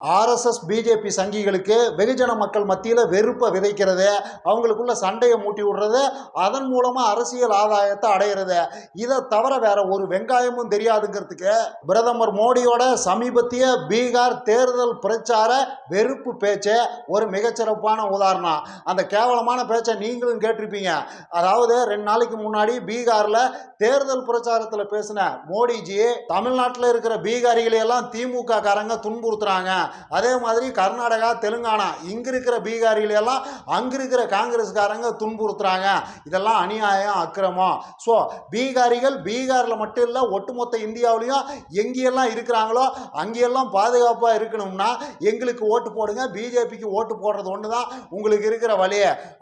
RSS BJP சங்கிகளுக்கு வெகுஜன மக்கள் மத்தியில் வெறுப்பை விதைக்கிறது அவங்களுக்குள்ள சண்டையை மூட்டி விடுறது அதன் மூலமாக அரசியல் ஆதாயத்தை அடையிறது. இதை தவிர வேற ஒரு வெங்காயமும் தெரியாதுங்கிறதுக்கு பிரதமர் மோடியோட சமீபத்திய பீகார் தேர்தல் பிரச்சார வெறுப்பு பேச்சே ஒரு மிகச்சிறப்பான உதாரணம். அந்த கேவலமான பேச்சை நீங்களும் கேட்டிருப்பீங்க. அதாவது ரெண்டு நாளைக்கு முன்னாடி பீகாரில் தேர்தல் பிரச்சாரத்தில் பேசின மோடிஜி தமிழ்நாட்டில் இருக்கிற பீகாரிகளை எல்லாம் திமுக காரங்க துன்புறுத்துறாங்க. அதே மாதிரி கர்நாடகா தெலுங்கானா இங்கே இருக்கிற பீகாரிலெல்லாம் எல்லாம் அங்கே இருக்கிற காங்கிரஸ்காரங்க துன்புறுத்துறாங்க. இதெல்லாம் அநியாயம் அக்கிரமம். ஸோ பீகாரிகள் பீகாரில் மட்டும் இல்லை ஒட்டுமொத்த இந்தியாவிலையும் எங்கேயெல்லாம் இருக்கிறாங்களோ அங்கேயெல்லாம் பாதுகாப்பாக இருக்கணும்னா எங்களுக்கு ஓட்டு போடுங்க பிஜேபிக்கு ஓட்டு போடுறது ஒன்று தான் உங்களுக்கு இருக்கிற வழி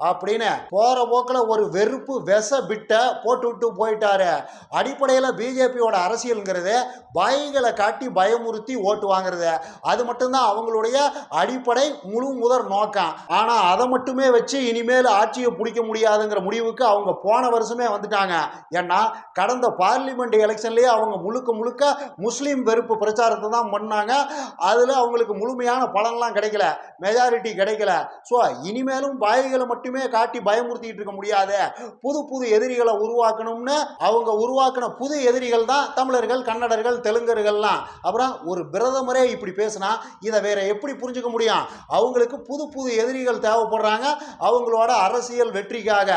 அப்படின்னு போகிற போக்கில் ஒரு வெறுப்பு விச பிட்டை போட்டு விட்டு போயிட்டாரு. அடிப்படையில் பிஜேபியோட அரசியலுங்கிறது பயங்களை காட்டி பயமுறுத்தி ஓட்டு வாங்குறது. அது மட்டும்தான் அவங்களுடைய அடிப்படை முழு முதற் நோக்கம். ஆனால் அதை மட்டுமே வச்சு இனிமேல் ஆட்சியை பிடிக்க முடியாதுங்கிற முடிவுக்கு அவங்க போன வருஷமே வந்துட்டாங்க. ஏன்னா கடந்த பார்லிமெண்ட் எலெக்ஷன்லேயே அவங்க முழுக்க முழுக்க முஸ்லீம் வெறுப்பு பிரச்சாரத்தை தான் பண்ணாங்க. அதில் அவங்களுக்கு முழுமையான பலன்லாம் கிடைக்கல. மெஜாரிட்டி கிடைக்கல. ஸோ இனிமேலும் பாய்களை மட்டுமே காட்டி பயமுறுத்திட்டு இருக்க முடியாது. புது புது எதிரிகளை உருவாக்கணும்னு அவங்க உருவாக்கின புது எதிரிகள் தான் தமிழர்கள் கன்னடர்கள் தெலுங்கர்கள்லாம். அப்புறம் ஒரு பிரதமரே இப்படி பேசினா இதை வேற எப்படி புரிஞ்சுக்க முடியும்? அவங்களுக்கு புது புது எதிரிகள் தேவைப்படுறாங்க. அவங்களோட அரசியல் வெற்றிக்காக.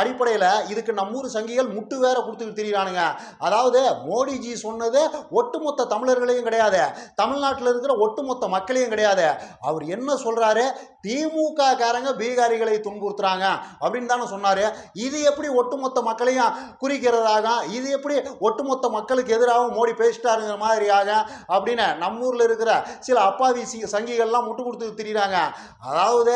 அடிப்படையில் இதுக்கு நம்மூர் சங்கிகள் முட்டு வேற கொடுத்துட்டு தெரியுறானுங்க. அதாவது மோடிஜி சொன்னது ஒட்டுமொத்த தமிழர்களையும் கிடையாது. தமிழ்நாட்டில் இருக்கிற ஒட்டுமொத்த மக்களையும் கிடையாது. அவர் என்ன சொல்றாரு? திமுக காரங்க பீகாரிகளை துன்புறுத்துறாங்க அப்படின்னு தானே சொன்னாரு. இது எப்படி ஒட்டுமொத்த மக்களையும் குறிக்கிறதாக? இது எப்படி ஒட்டுமொத்த மக்களுக்கு எதிராகவும் மோடி பேசிட்டாருங்கிற மாதிரியாக அப்படின்னு நம்மூரில் இருக்கிற சில அப்பா சாதி சங்கிகள்லாம் முட்டு கொடுத்து திரிகிறாங்க அதாவது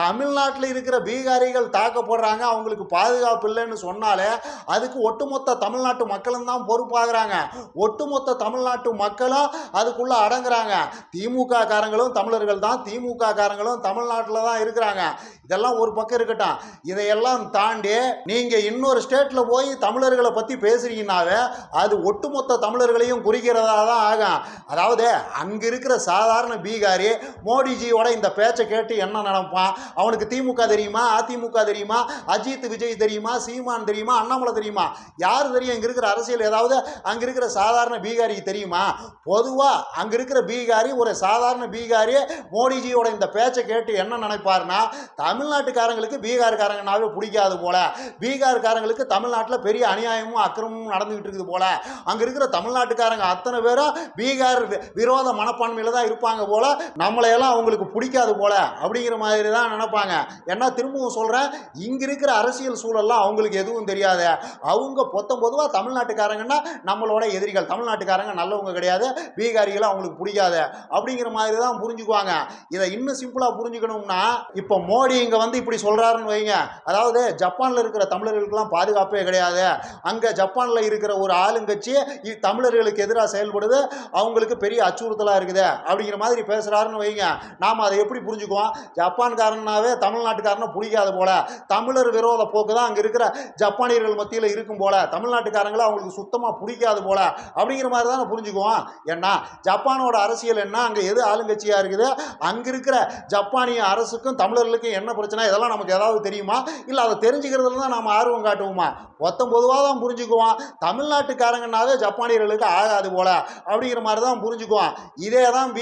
தமிழ்நாட்டில் இருக்கிற பீகாரிகள் தாக்கப்படுறாங்க அவங்களுக்கு பாதுகாப்பு இல்லைன்னு சொன்னாலே அதுக்கு ஒட்டுமொத்த தமிழ்நாட்டு மக்களும் தான் பொறுப்பாகிறாங்க. ஒட்டுமொத்த தமிழ்நாட்டு மக்களும் அதுக்குள்ளே அடங்குறாங்க. திமுக காரங்களும் தமிழர்கள் தான் திமுக காரங்களும் தமிழ்நாட்டில் தான் இருக்கிறாங்க. இதெல்லாம் ஒரு பக்கம் இருக்கட்டும். இதையெல்லாம் தாண்டி நீங்கள் இன்னொரு ஸ்டேட்டில் போய் தமிழர்களை பற்றி பேசுறீங்கன்னாவே அது ஒட்டுமொத்த தமிழர்களையும் குறிக்கிறதா தான் ஆகும். அதாவது அங்கே இருக்கிற சாதாரண பீகாரி. மோடிஜியோட இந்த பேச்சை கேட்டு என்ன நடப்பான் அவனுக்கு திமுக தெரியுமா? அதிமுக தெரியுமா? அஜித் விஜய் தெரியுமா? சீமான் தெரியுமா? அண்ணாமலை தெரியுமா? யார் தெரியும்? இங்கே இருக்கிற அரசியல் ஏதாவது அங்கே இருக்கிற சாதாரண பீகாரிக்கு தெரியுமா? பொதுவாக அங்கே இருக்கிற பீகாரி ஒரு சாதாரண பீகாரி மோடிஜியோட இந்த பேச்சை கேட்டு என்ன நினைப்பாருன்னா தமிழ்நாட்டுக்காரங்களுக்கு பீகார்காரங்கனாவே பிடிக்காது போல. பீகார்காரங்களுக்கு தமிழ்நாட்டில் பெரிய அநியாயமும் அக்கிரமும் நடந்துகிட்டு இருக்குது போல. அங்கே இருக்கிற தமிழ்நாட்டுக்காரங்க அத்தனை பேரும் பீகார் விரோத மனப்பான்மையில் தான் இருப்பாங்க போல நம்மளையெல்லாம் அவங்களுக்கு பிடிக்காது போல அப்படிங்கிற மாதிரி தான் நினைப்பாங்க. ஏன்னா திரும்பவும் சொல்கிறேன் இங்கே இருக்கிற அரசியல் சூழல்லாம் அவங்களுக்கு எதுவும் தெரியாது. அவங்க பொத்தம் பொதுவாக தமிழ்நாட்டுக்காரங்கன்னா நம்மளோட எதிரிகள். தமிழ்நாட்டுக்காரங்க நல்லவங்க கிடையாது பீகாரிகள் அவங்களுக்கு பிடிக்காது அப்படிங்கிற மாதிரி தான் புரிஞ்சுக்குவாங்க. இதை இன்னும் சிம்பிளாக புரிஞ்சுக்கணும்னா இப்போ மோடி இங்கே வந்து இப்படி சொல்கிறாருன்னு வைங்க. அதாவது ஜப்பானில் இருக்கிற தமிழர்களுக்கெல்லாம் பாதுகாப்பே கிடையாது. அங்கே ஜப்பானில் இருக்கிற ஒரு ஆளுங்கட்சி தமிழர்களுக்கு எதிராக செயல்படுது. அவங்களுக்கு பெரிய அச்சுறுத்தலாக இருக்குது அப்படிங்கிற மாதிரி பேசுகிறாருன்னு வைங்க. நாம் அதை எப்படி புரிஞ்சுக்குவோம்? ஜப்பான்காரனாவே தமிழ்நாட்டுக்காரனை பிடிக்காது போல. தமிழர் விரோத போக்கு தான் அங்கே இருக்கிற ஜப்பானியர்கள் மத்தியில் இருக்கும் போல. தமிழ்நாட்டுக்காரங்களை அவங்களுக்கு சுத்தமாக பிடிக்காது போல. அப்படிங்கிற மாதிரி தான் புரிஞ்சுக்குவோம். ஏன்னா ஜப்பானோட அரசியல் என்ன? அங்கே எது ஆளுங்கட்சியாக இருக்குது? அங்கே இருக்கிற ஜப்பானிய அரசுக்கும் தமிழர்களுக்கும் என்ன பிரச்சனை? இதெல்லாம் நமக்கு ஏதாவது தெரியுமா? இல்லை அதை தெரிஞ்சுக்கிறதுல தான் நாம் ஆர்வம் காட்டுவோமா? மொத்தம் பொதுவாக தான் புரிஞ்சுக்குவோம். தமிழ்நாட்டுக்காரங்கனாவே ஜப்பானியர்களுக்கு ஆகாது போல. அப்படிங்கிற மாதிரி தான் புரிஞ்சுக்குவோம். இதே தான்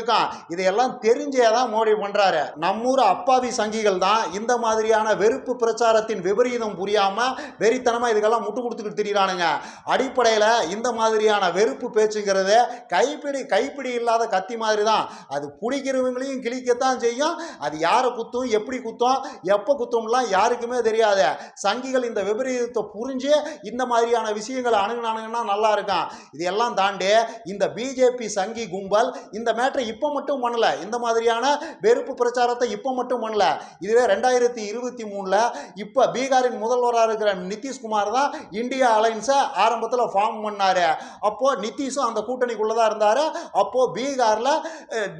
பீகாரிகளுக்கும் இதையெல்லாம் தெரிஞ்சே தான் மோடி பண்ணுறாரு நம்மூர் அப்பாவி சங்கிகள் தான் இந்த மாதிரியான வெறுப்பு பிரச்சாரத்தின் விபரீதம் புரியாமல் வெறித்தனமாக இதுக்கெல்லாம் முட்டு கொடுத்துக்கிட்டு திரியிறானுங்க. அடிப்படையில் இந்த மாதிரியான வெறுப்பு பேச்சுங்கிறது கைப்பிடி கைப்பிடி இல்லாத கத்தி மாதிரி தான் அது பிடிக்கிறவங்களையும் கிழிக்கத்தான் செய்யும். அது யாரை குத்தும் எப்படி குத்தும் எப்போ குத்தும்லாம் யாருக்குமே தெரியாது. சங்கிகள் இந்த விபரீதத்தை புரிஞ்சு இந்த மாதிரியான விஷயங்களை அணுகுனானுங்கன்னா நல்லா இருக்கும் இதையெல்லாம் தாண்டி இந்த பிஜேபி சங்கி கும்பல் இந்த மேட்ரு பிரச்சாரத்தை இப்போ மட்டும் பண்ணல. இந்த மாதிரியான வெறுப்பு பிரச்சாரத்தை இப்போ மட்டும் பண்ணல. இதுவே ரெண்டாயிரத்தி இருபத்தி மூணில் இப்போ பீகாரின் முதல்வராக இருக்கிற நிதிஷ்குமார் தான் இந்தியா அலைன்ஸை ஆரம்பத்தில் ஃபார்ம் பண்ணார். அப்போது நிதிஷும் அந்த கூட்டணிக்குள்ளே தான் இருந்தார். அப்போது பீகாரில்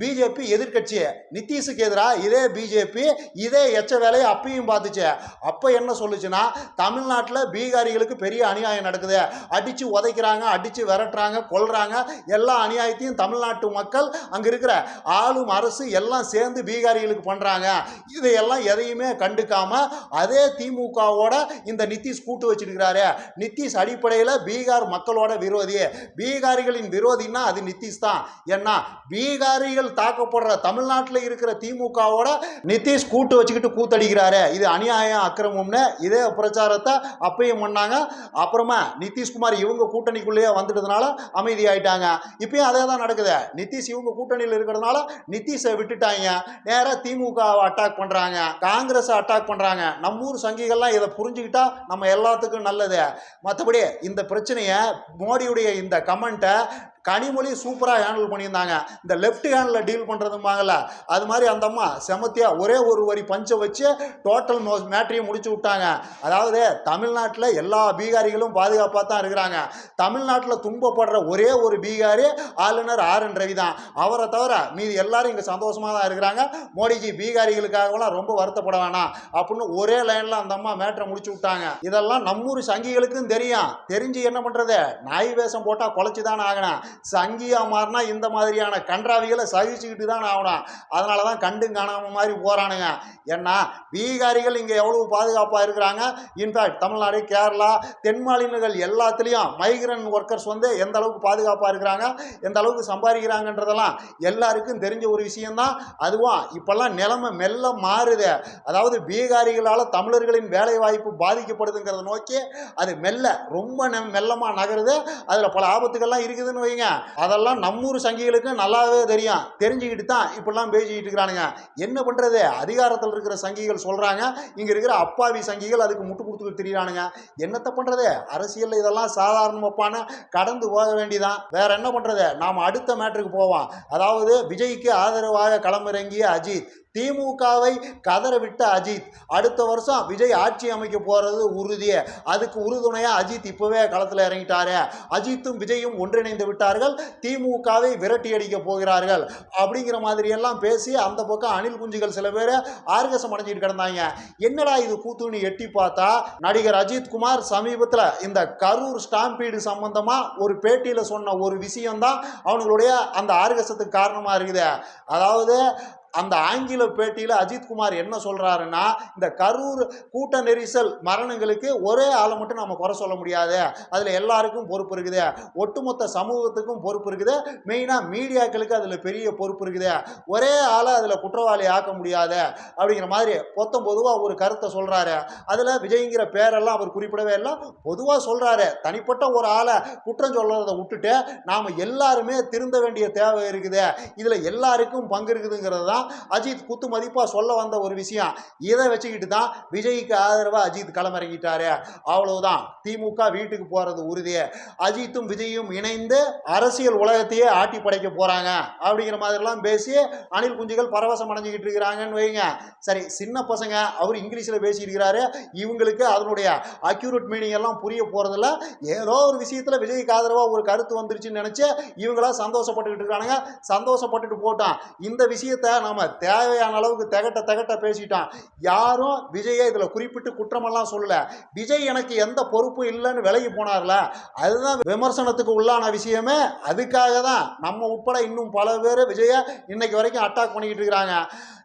பிஜேபி எதிர்க்கட்சி. நிதிஷுக்கு எதிராக இதே பிஜேபி இதே எச்ச வேலையை அப்பயும் பார்த்துச்சு. அப்போ என்ன சொல்லுச்சுன்னா தமிழ்நாட்டில் பீகாரிகளுக்கு பெரிய அநியாயம் நடக்குது. அடித்து உதைக்கிறாங்க அடித்து விரட்டுறாங்க கொல்றாங்க. எல்லா அநியாயத்தையும் தமிழ்நாட்டு மக்கள் அங்கே இருக்கிற ஆளும் அரசு எல்லாம் சேர்ந்து பீகாரிகளுக்கு பண்ணுறாங்க இதையெல்லாம் எதையுமே கண்டுக்காம அதே திமுகவோட இந்த நிதிஷ் கூட்டு வச்சிருக்கிறாரு. நிதிஷ் அடிப்படையில் பீகார் மக்களோட விரோதி. பீகாரிகளின் விரோதின்னா அது நிதிஷ் தான். ஏன்னா பீகாரிகள் தாக்கப்படுற தமிழ்நாட்டில் இருக்கிற திமுகவோட நிதிஷ் கூட்டு வச்சுக்கிட்டு கூத்தடிக்கிறாரு. இது அநியாயம் அக்கிரமம்னு இதே பிரச்சாரத்தை அப்பயும் பண்ணாங்க. அப்புறமா நிதிஷ்குமார் இவங்க கூட்டணிக்குள்ளேயே வந்துட்டதுனால அமைதியாயிட்டாங்க. இப்பயும் அதே தான் நடக்குது. நிதிஷ் இவங்க கூட்டணி கூட்டணியில் இருக்கிறதுனால நிதிஷை விட்டுட்டாங்க. நேராக திமுகவை அட்டாக் பண்ணுறாங்க காங்கிரஸை அட்டாக் பண்ணுறாங்க நம்ம ஊர் சங்கிகள்லாம் இதை புரிஞ்சுக்கிட்டா நம்ம எல்லாத்துக்கும் நல்லது. மற்றபடி இந்த பிரச்சனையை மோடியுடைய இந்த கமெண்ட்டை கனிமொழி சூப்பராக ஹேண்டில் பண்ணியிருந்தாங்க. இந்த லெஃப்ட் ஹேண்டில் டீல் பண்ணுறதுமாங்கல்ல அது மாதிரி அந்த அம்மா செமத்தியாக ஒரே ஒரு வரி பஞ்சை வச்சு டோட்டல் மோ மேட்ரியை முடிச்சு விட்டாங்க. அதாவது தமிழ்நாட்டில் எல்லா பீகாரிகளும் பாதுகாப்பாக தான் இருக்கிறாங்க. தமிழ்நாட்டில் துன்பப்படுற ஒரே ஒரு பீகாரி ஆளுநர் ஆர் என் ரவி தான். அவரை தவிர மீதி எல்லாரும் இங்கே சந்தோஷமாக தான் இருக்கிறாங்க. மோடிஜி பீகாரிகளுக்காகலாம் ரொம்ப வருத்தப்பட வேணாம் அப்படின்னு ஒரே லைனில் அந்த அம்மா மேட்ரை முடிச்சு விட்டாங்க. இதெல்லாம் நம்மூர் சங்கிகளுக்கும் தெரியும். தெரிஞ்சு என்ன பண்ணுறது நாய் வேஷம் போட்டால் குலைச்சி தான் ஆகணும். சங்கியா மாறினா இந்த மாதிரியான கன்றாவிகளை சகிச்சுக்கிட்டு தான் ஆகணும். அதனால தான் கண்டும் காணாம மாதிரி போகிறானுங்க ஏன்னா பீகாரிகள் இங்கே எவ்வளவு பாதுகாப்பாக இருக்கிறாங்க? இன்ஃபேக்ட் தமிழ்நாடு கேரளா தென் மாநிலங்கள் எல்லாத்துலேயும் மைக்ரன் ஒர்க்கர்ஸ் வந்து எந்த அளவுக்கு பாதுகாப்பாக இருக்கிறாங்க? எந்த அளவுக்கு சம்பாதிக்கிறாங்கன்றதெல்லாம் எல்லாருக்கும் தெரிஞ்ச ஒரு விஷயம்தான். அதுவும் இப்போல்லாம் நிலைமை மெல்ல மாறுது. அதாவது பீகாரிகளால் தமிழர்களின் வேலை வாய்ப்பு பாதிக்கப்படுதுங்கிறத நோக்கி அது மெல்ல ரொம்ப மெல்லமாக நகருது. அதில் பல ஆபத்துகள்லாம் இருக்குதுன்னு வைங்க. அதெல்லாம் நம்மூர் சங்கிகளுக்கு நல்லாவே தெரியும். தெரிஞ்சுக்கிட்டு தான் இப்படிலாம் பேசிக்கிட்டு இருக்கிறானுங்க. என்ன பண்ணுறது அதிகாரத்தில் இருக்கிற சங்கிகள் சொல்கிறாங்க இங்கே இருக்கிற அப்பாவி சங்கிகள் அதுக்கு முட்டு கொடுத்துட்டு தெரியுறானுங்க. என்னத்தை பண்ணுறது அரசியலில் இதெல்லாம் சாதாரணமாப்பான கடந்து போக வேண்டியதான் வேற என்ன பண்ணுறது நாம் அடுத்த மேட்டருக்கு போவோம். அதாவது விஜய்க்கு ஆதரவாக களமிறங்கிய அஜித். திமுகவை கதற விட்ட அஜித். அடுத்த வருஷம் விஜய் ஆட்சி அமைக்க போகிறது உறுதியே. அதுக்கு உறுதுணையாக அஜித் இப்போவே களத்தில் இறங்கிட்டாரு. அஜித்தும் விஜயும் ஒன்றிணைந்து விட்டார்கள். திமுகவை விரட்டி அடிக்க போகிறார்கள். அப்படிங்கிற மாதிரியெல்லாம் பேசி அந்த பக்கம் அணில் குஞ்சுகள் சில பேர் ஆர்கசம் அடைஞ்சிட்டு கிடந்தாங்க. என்னடா இது கூத்துன்னு எட்டி பார்த்தா நடிகர் அஜித் குமார் சமீபத்தில் இந்த கரூர் ஸ்டாம்பீடு சம்பந்தமாக ஒரு பேட்டியில் சொன்ன ஒரு விஷயம்தான் அவங்களுடைய அந்த ஆர்கசத்துக்கு காரணமாக இருக்குது. அதாவது அந்த ஆங்கில பேட்டியில் அஜித்குமார் என்ன சொல்கிறாருன்னா இந்த கரூர் கூட்ட நெரிசல் மரணங்களுக்கு ஒரே ஆளை மட்டும் நம்ம குறை சொல்ல முடியாது. அதில் எல்லாருக்கும் பொறுப்பு இருக்குது. ஒட்டுமொத்த சமூகத்துக்கும் பொறுப்பு இருக்குது. மெயினாக மீடியாக்களுக்கு அதில் பெரிய பொறுப்பு இருக்குது. ஒரே ஆளை அதில் குற்றவாளி ஆக்க முடியாது. அப்படிங்கிற மாதிரி பொத்தம் பொதுவாக ஒரு கருத்தை சொல்கிறாரு அதில் விஜய்ங்கிற பேரெல்லாம் அவர் குறிப்பிடவே இல்லை. பொதுவாக சொல்கிறாரு தனிப்பட்ட ஒரு ஆளை குற்றம் சொல்கிறத விட்டுட்டு நாம் எல்லாருமே திருந்த வேண்டிய தேவை இருக்குது. இதில் எல்லாருக்கும் பங்கு இருக்குதுங்கிறது தான் அஜித் குத்து மதிப்பாக சொல்ல வந்த ஒரு விஷயம். இதை வச்சுக்கிட்டு தான் விஜய்க்கு ஆதரவாக அஜித் களமிறங்கிட்டாரு. அவ்வளவுதான். திமுக வீட்டுக்கு போகிறது உறுதி. அஜித்தும் விஜயும் இணைந்து அரசியல் உலகத்தையே ஆட்டி படைக்க போகிறாங்க அப்படிங்கிற மாதிரிலாம் பேசி அணில் குஞ்சுகள் பரவசம் அடைஞ்சிக்கிட்டு இருக்கிறாங்கன்னு வைங்க. சரி சின்ன பசங்க அவர் இங்கிலீஷில் பேசியிருக்கிறாரு. இவங்களுக்கு அதனுடைய அக்யூரேட் மீனிங் எல்லாம் புரிய போகிறதில்ல ஏதோ ஒரு விஷயத்தில் விஜய்க்கு ஆதரவாக ஒரு கருத்து வந்துருச்சுன்னு நினச்சி இவங்களா சந்தோஷப்பட்டுக்கிட்டு இருக்கானுங்க. சந்தோஷப்பட்டுட்டு போட்டான். இந்த விஷயத்தை நாம தேவையான அளவுக்கு தகட்ட தகட்ட பேசிட்டான். யாரும் விஜயை இதில் குறிப்பிட்டு குற்றமெல்லாம் சொல்லல. விஜய் எனக்கு எந்த பொறுப்பும் இல்லைன்னு விலகி போனார்ல. அதுதான் விமர்சனத்துக்கு உள்ளான விஷயமே. அதுக்காக தான் நம்ம உட்பட இன்னும் பல பேர் விஜயை இன்னைக்கு வரைக்கும் அட்டாக் பண்ணிக்கிட்டு இருக்கிறாங்க.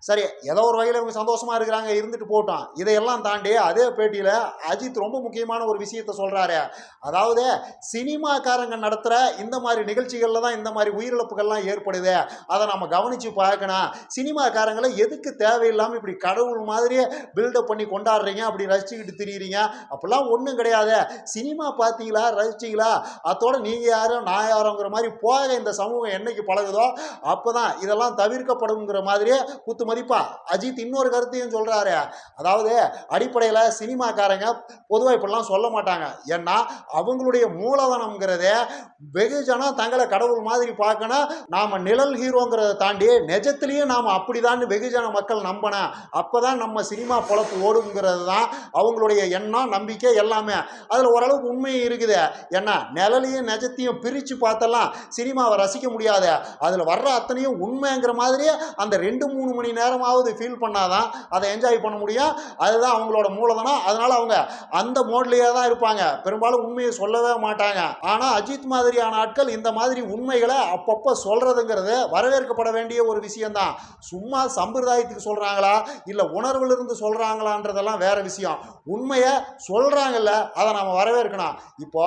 சரி ஏதோ ஒரு வகையில் இவங்க சந்தோஷமா இருக்கிறாங்க இருந்துட்டு போட்டோம். இதையெல்லாம் தாண்டி அதே பேட்டியில் அஜித் ரொம்ப முக்கியமான ஒரு விஷயத்த சொல்கிறாரு அதாவது சினிமாக்காரங்க நடத்துகிற இந்த மாதிரி நிகழ்ச்சிகளில் தான் இந்த மாதிரி உயிரிழப்புகள்லாம் ஏற்படுது. அதை நம்ம கவனித்து பார்க்கணும். சினிமாக்காரங்களை எதுக்கு தேவையில்லாமல் இப்படி கடவுள் மாதிரியே பில்டப் பண்ணி கொண்டாடுறீங்க? அப்படி ரசிச்சுக்கிட்டு திரியிறீங்க? அப்படிலாம் ஒன்றும் கிடையாது. சினிமா பார்த்தீங்களா? ரசிச்சிங்களா? அதோட நீங்கள் யாரும் நான் யாரோங்கிற மாதிரி போக இந்த சமூகம் என்னைக்கு பழகுதோ அப்போ தான் இதெல்லாம் தவிர்க்கப்படுங்கிற மாதிரியே குத்து மதிப்பா. அஜித் இன்னொரு கருத்தையும் சொல்கிறாரு அதாவது அடிப்படையில் சினிமாக்காரங்க பொதுவாக இப்படிலாம் சொல்ல மாட்டாங்க. ஏன்னா அவங்களுடைய மூலதனம்ங்கிறதே வெகுஜனம் தங்களை கடவுள் மாதிரி பார்க்கணும். நாம் நிழல் ஹீரோங்கிறத தாண்டி நிஜத்துலேயும் நாம் அப்படிதான் வெகுஜன மக்கள் நம்பணும் அப்போ தான் நம்ம சினிமா பொழப்பு ஓடுங்கிறது தான் அவங்களுடைய எண்ணம் நம்பிக்கை எல்லாமே. அதில் ஓரளவுக்கு உண்மை இருக்குது. ஏன்னா நிழலையும் நிஜத்தையும் பிரித்து பார்த்தெல்லாம் சினிமாவை ரசிக்க முடியாது. அதில் வர்ற அத்தனையும் உண்மைங்கிற மாதிரியே அந்த ரெண்டு மூணு மணி நேரமாவது ஃபீல் பண்ணாதான் அதை என்ஜாய் பண்ண முடியும். அதுதான் அவங்களோட மூலதனம். அதனால் அவங்க அந்த மோட்லேயே தான் இருப்பாங்க. பெரும்பாலும் உண்மையை சொல்லவே மாட்டாங்க. ஆனால் அஜித் மாதிரியான ஆட்கள் இந்த மாதிரி உண்மைகளை அப்பப்போ சொல்கிறதுங்கிறது வரவேற்கப்பட வேண்டிய ஒரு விஷயம்தான். சும்மா சம்பிரதாயத்துக்கு சொல்கிறாங்களா இல்லை உணர்விலிருந்து சொல்கிறாங்களான்றதெல்லாம் வேற விஷயம். உண்மையை சொல்கிறாங்கல்ல அதை நாம் வரவேற்கணும். இப்போ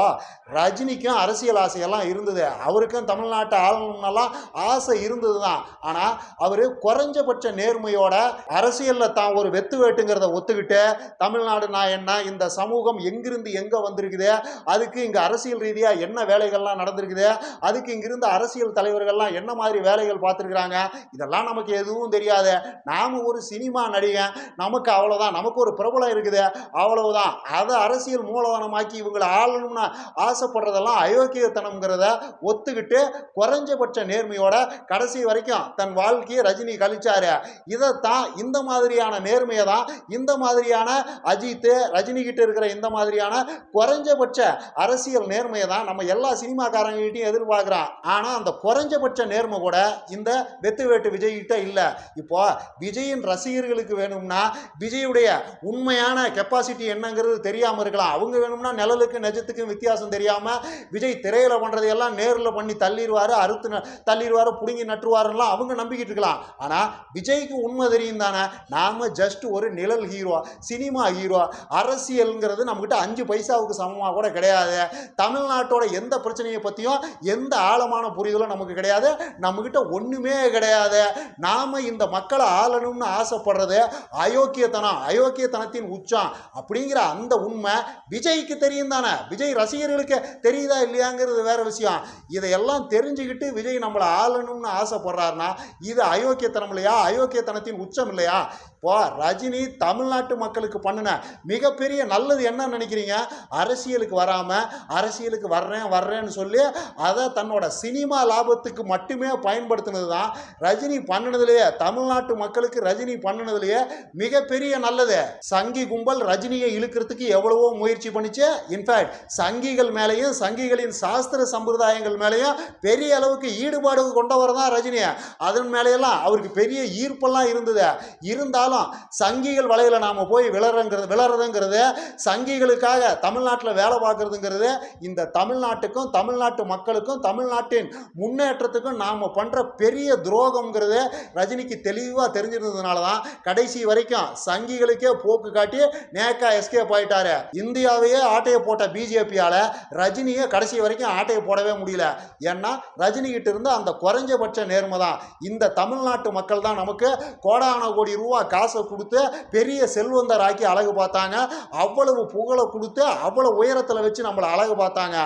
ரஜினிக்கும் அரசியல் ஆசையெல்லாம் இருந்தது. அவருக்கும் தமிழ்நாட்டை ஆளணும்னெல்லாம் ஆசை இருந்தது தான் ஆனால் அவர் குறைஞ்சபட்ச நேர்மையோட அரசியலில் தான் ஒரு வெத்து வேட்டுங்கிறத ஒத்துக்கிட்டு தமிழ்நாடு நான் என்ன இந்த சமூகம் எங்கிருந்து எங்கே வந்திருக்குது? அதுக்கு இங்கே அரசியல் ரீதியாக என்ன வேலைகள்லாம் நடந்திருக்குது? அதுக்கு இங்கிருந்து அரசியல் தலைவர்கள்லாம் என்ன மாதிரி வேலைகள் பார்த்துருக்குறாங்க? இதெல்லாம் நமக்கு எதுவும் தெரியாது. நாம் ஒரு சினிமா நடிகன். நமக்கு அவ்வளோதான் நமக்கு ஒரு பிரபலம் இருக்குது. அவ்வளவுதான். அதை அரசியல் மூலதனமாக்கி இவங்களை ஆளணும்னு ஆசைப்படுறதெல்லாம் அயோக்கியத்தனம்ங்கிறத ஒத்துக்கிட்டு குறைஞ்சபட்ச நேர்மையோட கடைசி வரைக்கும் தன் வாழ்க்கையை ரஜினி கழிச்சாரு. இதைத்தான் இந்த மாதிரியான நேர்மையை தான் இந்த மாதிரியான அஜித் ரஜினி கிட்ட இருக்கிற இந்த மாதிரியான குறைஞ்சபட்ச அரசியல் நேர்மையை தான் நம்ம எல்லா சினிமாக்காரங்ககிட்டையும் எதிர்பார்க்குறோம் ஆனால் அந்த குறைஞ்சபட்ச நேர்மை கூட இந்த வெத்து வேட்டு விஜய் கிட்ட இல்லை. இப்போ விஜயின் ரசிகர்களுக்கு வேணும்னா விஜயுடைய உண்மையான கெப்பாசிட்டி என்னங்கிறது தெரியாமல் இருக்கலாம். அவங்க வேணும்னா நிழலுக்கு நெஜத்துக்கும் வித்தியாசம் தெரியாமல் விஜய் திரையில பண்ணுறதையெல்லாம் நேரில் பண்ணி தள்ளிடுவார் அறுத்து தள்ளிடுவார் பிடுங்கி நட்டுருவாருலாம் அவங்க நம்பிக்கிட்டு இருக்கலாம். ஆனால் விஜய்க்கு உண்மை தெரியும் தானே? நாம் ஜஸ்ட் ஒரு நிழல் ஹீரோ சினிமா ஹீரோ அரசியலுங்கிறது நம்மக்கிட்ட அஞ்சு பைசாவுக்கு சமமாக கூட கிடையாது. தமிழ்நாட்டோட எந்த பிரச்சனையை பற்றியும் எந்த ஆழமான புரிதலும் நமக்கு கிடையாது. நம்மக்கிட்ட ஒன்றுமே கிடையாது. நாம் இந்த மக்களை ஆளணும்னு ஆசைப்படுறது அயோக்கியத்தனம் அயோக்கியத்தனத்தின் உச்சம் அப்படிங்கிற அந்த உண்மை விஜய்க்கு தெரியும் தானே? விஜய் ரசிகர்களுக்கு தெரியுதா இல்லையாங்கிறது வேற விஷயம். இதையெல்லாம் தெரிஞ்சுக்கிட்டு விஜய் நம்மளை ஆளணும்னு ஆசைப்படுறாருன்னா இது அயோக்கியத்தனம் இல்லையா? அயோக்கியத்தனத்தின் உச்சம் இல்லையா? இப்போ ரஜினி தமிழ்நாட்டு மக்களுக்கு பண்ணின மிகப்பெரிய நல்லது என்ன நினைக்கிறீங்க? அரசியலுக்கு வராமல் அரசியலுக்கு வர்றேன் வர்றேன்னு சொல்லி அதை தன்னோட சினிமா லாபத்துக்கு மட்டுமே பயன்படுத்தினது தான் ரஜினி பண்ணினதுலேயே தமிழ்நாட்டு மக்களுக்கு ரஜினி பண்ணினதுலேயே மிகப்பெரிய நல்லது. சங்கி கும்பல் ரஜினியை இழுக்கிறதுக்கு எவ்வளவோ முயற்சி பண்ணிச்சு. இன்ஃபேக்ட் சங்கிகள் மேலேயும் சங்கிகளின் சாஸ்திர சம்பிரதாயங்கள் மேலேயும் பெரிய அளவுக்கு ஈடுபாடு கொண்டவர் தான் ரஜினி அதன் மேலேயெல்லாம் அவருக்கு பெரிய ஈர்ப்பெல்லாம் இருந்தது. இருந்தாலும் சங்கிகள் வலையில் நாம் போய் விளறங்கிறது விளறதுங்கிறது சங்கிகளுக்காக தமிழ்நாட்டில் வேலை பார்க்குறதுங்கிறது இந்த தமிழ்நாட்டுக்கும் தமிழ்நாட்டு மக்களுக்கும் தமிழ்நாட்டின் முன்னேற்றத்துக்கும் நாம் பண்ணுற பெரிய துரோகம்ங்கிறது ரஜினிக்கு தெளிவாக தெரிஞ்சிருந்ததுனால தான் கடைசி வரைக்கும் சங்கிகளுக்கே போக்கு காட்டி நேக்கா எஸ்கேப் ஆயிட்டாரு இந்தியாவையே ஆட்டையை போட்ட பிஜேபியால் ரஜினியை கடைசி வரைக்கும் ஆட்டையை போடவே முடியல. ஏன்னா ரஜினி கிட்ட இருந்து அந்த குறைஞ்சபட்ச நேர்மை தான். இந்த தமிழ்நாட்டு மக்கள் தான் நமக்கு கோடான கோடி ரூபா காசை கொடுத்து பெரிய செல்வந்தர் ஆக்கி அழகு பார்த்தாங்க. அவ்வளவு புகழை கொடுத்து அவ்வளவு உயரத்தில் வச்சு நம்மளை அழகு பார்த்தாங்க.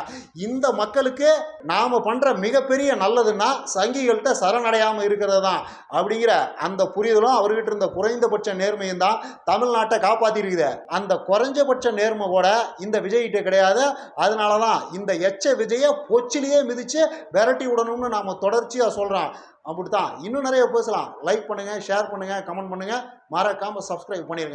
இந்த மக்களுக்கு நாம் பண்ணுற மிகப்பெரிய நல்லதுன்னா சங்கிகள்கிட்ட சரணடையாமல் இருக்கிறது தான். அப்படிங்கிற அந்த புரிதலும் அவர்கிட்ட இருந்த குறைந்தபட்ச நேர்மையும் தான் தமிழ்நாட்டை காப்பாற்றிருக்குது அந்த குறைஞ்சபட்ச நேர்மை கூட இந்த விஜய்கிட்ட கிடையாது. அதனால தான் இந்த எச்ச விஜயை பொச்சிலேயே மிதித்து விரட்டி விடணும்னு நாம் தொடர்ச்சியாக சொல்கிறோம் அப்படித்தான். இன்னும் நிறைய பேசலாம். லைக் பண்ணுங்கள் ஷேர் பண்ணுங்கள் கமெண்ட் பண்ணுங்கள் மறக்காமல் சப்ஸ்கிரைப் பண்ணிடுங்க